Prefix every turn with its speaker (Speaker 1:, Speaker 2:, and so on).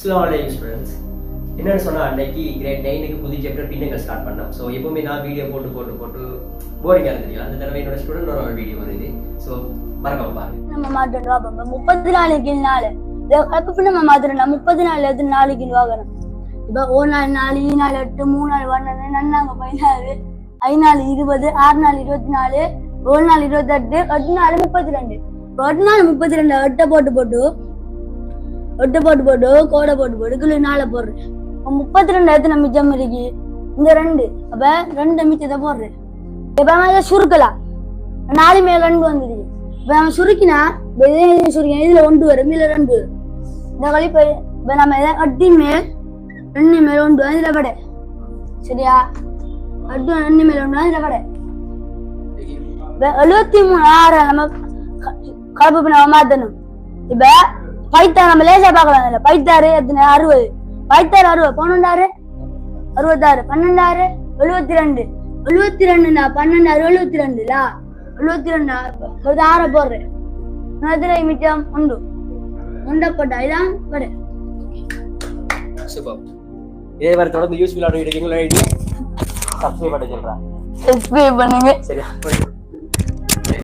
Speaker 1: Slowly students என்னென்னு சொன்னால் அன்னைக்கு கிரேட் நைனுக்கு புது சாப்டர் பின்னங்கள் ஸ்டார்ட் பண்ணோம். ஸோ எப்பவுமே நான் வீடியோ போட்டு போட்டு போட்டு போரிங்காக இருந்தது. அந்த தடவை என்னோட ஸ்டூடெண்ட் ஒரு வீடியோ வருது. ஸோ மறக்காம பாருங்க.
Speaker 2: நம்ம மாட்டோம் பாப்பா நாளைக்கு நாள் எப்ப நம்ம மாத்திரம் முப்பது நாள் எத்தனை நாளைக்கு வாங்கணும் இப்ப ஒரு நாள் நாலு ஈ நாள் எட்டு மூணு நாள் ஒன்னு நன்னாங்க பதினாறு ஐந்து நாள் இருபது ஆறு நாள் இருபத்தி நாலு ஒரு நாள் இருபத்தெட்டு எட்டு நாள் முப்பத்தி ரெண்டு. இப்ப எட்டு நாள் முப்பத்தி ரெண்டு எட்டை போட்டு போட்டு ஒட்டு போட்டு போட்டு கோடை போட்டு போட்டு கிளி நாளை போடுறேன் முப்பத்தி ரெண்டு எத்தனை மிச்சம் இருக்கு. இந்த ரெண்டு. அப்ப ரெண்டு மிச்சத்தை போடுறேன். இப்ப அவன் சுருக்கலாம் நாலு மேல ரெண்டு வந்துருக்கு இப்ப நம்ம சுருக்கினா இப்ப இதே சுருக்கினா இதுல ஒன்று வரும் இதுல ரெண்டு. இந்த கழிப்பு இப்ப நம்ம இதை அட்டி மேல் ரெண்டு மேல் ஒன்று வரும் இதுல படை சரியா? அட்டு ரெண்டு மேல் ஒன்று இதுல படை இப்ப எழுபத்தி மூணு ஆறு நம்ம கலப்பு நம்ம மாத்தணும். இப்ப பைத்தாறு நம்ம லேசா பார்க்கலாம் இதுல பைத்தாறு எத்தனை? அறுபது. பைத்தாறு அறுபது. பன்னெண்டாறு அறுபத்தாறு. பன்னெண்டாறு எழுபத்தி ரெண்டு எழுபத்தி ரெண்டுண்ணா பன்னெண்டாறு எழுபத்தி ரெண்டுல எழுபத்தி ரெண்டு ஒரு ஆற போடுறேன். அதுல மிச்சம் உண்டு. உண்டப்பட்ட இதான் வரு.
Speaker 1: சூப்பர். இதே மாதிரி தொடர்ந்து யூஸ்ஃபுல்லான வீடியோ சப்ஸ்கிரைப் பண்ண சொல்கிறேன்
Speaker 2: சப்ஸ்கிரைப் பண்ணுங்க.
Speaker 1: சரியா?